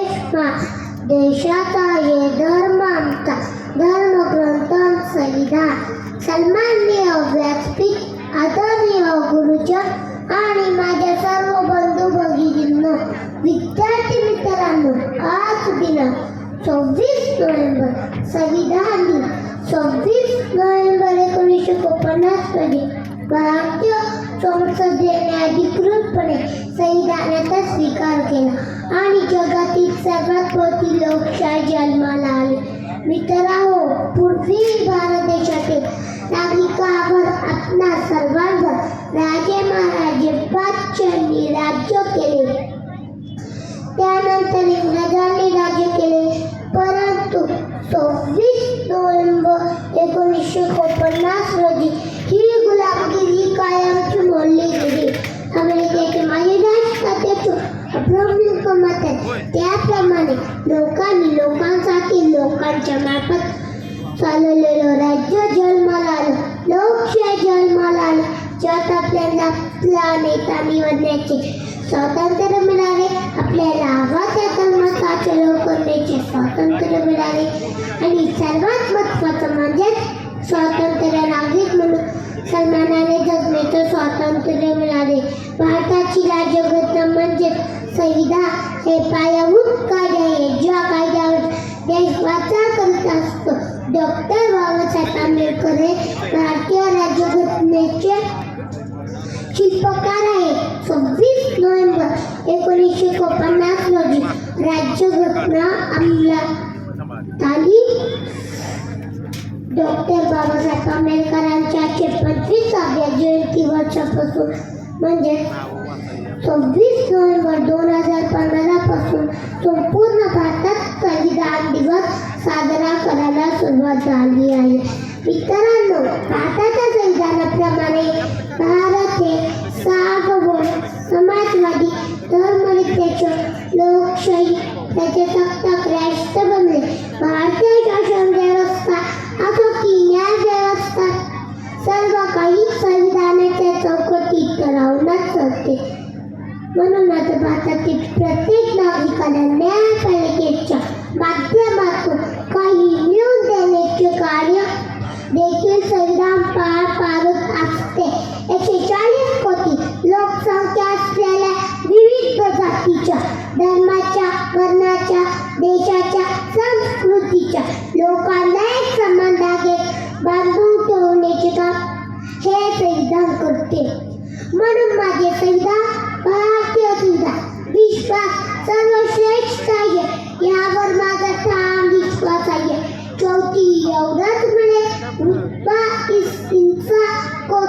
देशमा देशाचा ये धर्म आमचा. धर्मग्रंथ संविधान सन्माननीय व्यासपीठ आदरणीय गुरुजन आणि माझ्या सर्व बंधू भगिनींना विद्यार्थी मित्रांनो आज दिनांक सव्वीस नोव्हेंबर संविधान दिन सव्वीस नोव्हेंबर एकोणीसशे एकोणपन्नास रोजी भारतीय संसदेने अधिकृतपणे संविधानाचा स्वीकार केला आणि जगातील सर्वात मोठी लोकशाही जन्माला आली मित्रांनो पूर्वी भारत देशातील नागरिकांवर आपला सर्वांवर राजे महाराजे पाचशेंनी राज्य केले त्यानंतर इंग्रजांनी राज्य केले परंतु सव्वीस नोव्हेंबर एकोणीसशे एकोणपन्नास रोजी त्याप्रमाणे लोकांनी लोकांसाठी लोकांच्या मार्फत चालवलेलं राज्य जन्माला आलं. लोकशाही जन्माला आलं. ज्यात आपल्याला आपला नेता निवडण्याचे स्वातंत्र्य मिळाले आपल्याला आवाज त्या करण्याचे स्वातंत्र्य मिळाले आणि सर्वात महत्त्वाचं म्हणजे स्वातंत्र्य नागरिक म्हणून सन्मानाने जगण्याचं स्वातंत्र्य मिळाले भारताची राज्यघटना म्हणजे संविधान हे पायाभूत वाचा असतो. डॉक्टर बाबासाहेब आंबेडकर हे भारतीय राज्यघटनेचे शिल्पकार आहे सव्वीस नोव्हेंबर एकोणीसशे एकोणपन्नास रोजी राज्यघटना अंमलात आली. डॉक्टर बाबासाहेब आंबेडकरांच्या एकशे पंचवीसाव्या जयंती वर्षापासून म्हणजे सव्वीस नोव्हेंबर दोन हजार पंधरा पासून संपूर्ण भारतात संविधान दिवस साजरा करायला सुरुवात झाली आहे. मित्रांनो भारताच्या संविधानाप्रमाणे भारत हे सार्वभौम समाजवादी धर्मनिरपेक्ष लोकशाही त्याचे फक्त राष्ट्र बनले. भारतीय शासन व्यवस्था असो की न्याय व्यवस्था सर्व काही संविधानाच्या चौकटीत राहूनच असते. म्हणूनच भारतातील प्रत्येक नागरिकाला न्यायपालिकेच्या माध्यमात हे करते. म्हणून माझे संविधान भारतीय सुद्धा विश्वास सर्वश्रेष्ठ आहे यावर माझा ठाम विश्वास आहे. चौथी एवढंच म्हणे. रुतबा इस इंसान को